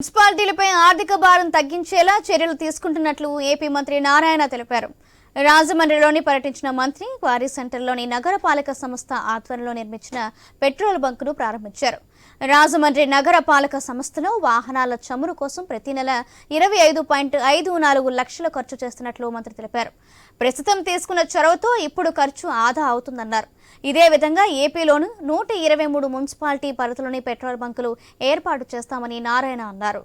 మున్సిపాలిటీలపై ఆర్థిక భారం తగ్గించేలా చర్యలు తీసుకుంటున్నట్లు ఏపీ మంత్రి నారాయణ తెలిపారు. రాజమండ్రిలోని పర్యటించిన మంత్రి క్వారీ సెంటర్లోని నగరపాలక సంస్థ ఆధ్వర్యంలో నిర్మించిన పెట్రోల్ బంకును ప్రారంభించారు. రాజమండ్రి నగరపాలక సంస్థలో వాహనాల చమురు కోసం ప్రతి నెల ఇరవై ఐదు పాయింట్ ఐదు నాలుగు లక్షలు ఖర్చు చేస్తున్నట్లు మంత్రి తెలిపారు. ప్రస్తుతం తీసుకున్న చొరవతో ఇప్పుడు ఖర్చు ఆదా అవుతుందన్నారు. ఇదే విధంగా ఏపీలోను నూట ఇరవై మూడు మున్సిపాలిటీ పరిధిలోని పెట్రోల్ బంకులు ఏర్పాటు చేస్తామని నారాయణ అన్నారు.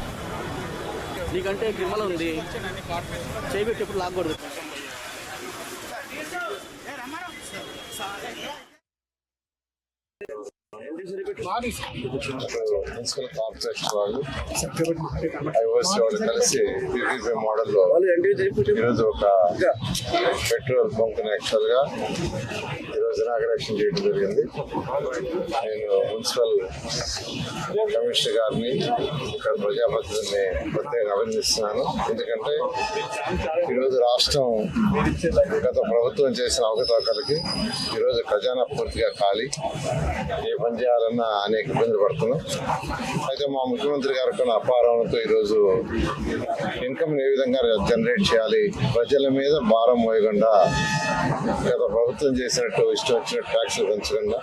నీకంటే క్రిమల్ ఉంది. చేయబెట్టేప్పుడు లాక్కూడదు మున్సిపల్ కార్పొరేషన్ వాళ్ళు ఐఓసి వాళ్ళు కలిసి పీపీపీ మోడల్లో ఈరోజు ఒక పెట్రోల్ బంక్ యాక్చువల్గా ఈరోజు ఇనాగ్రేషన్ చేయడం జరిగింది నేను మున్సిపల్ కమిషనర్ గారిని ఇక్కడ ప్రజాప్రతినిధిని ప్రత్యేకంగా అభినందిస్తున్నాను ఎందుకంటే ఈరోజు రాష్ట్రం గత ప్రభుత్వం చేసిన అవకతవకలకి ఈరోజు ఖజానా పూర్తిగా ఖాళీ. ఏ పని చేయాలన్నా అనేక ఇబ్బందులు పడుతున్నాం. అయితే మా ముఖ్యమంత్రి గారు కొన్ని అపారంతో ఈరోజు ఇన్కమ్ ఏ విధంగా జనరేట్ చేయాలి ప్రజల మీద భారం మోయకుండా గత ప్రభుత్వం చేసినట్టు ఇష్టం వచ్చినట్టు ట్యాక్స్లు పెంచకుండా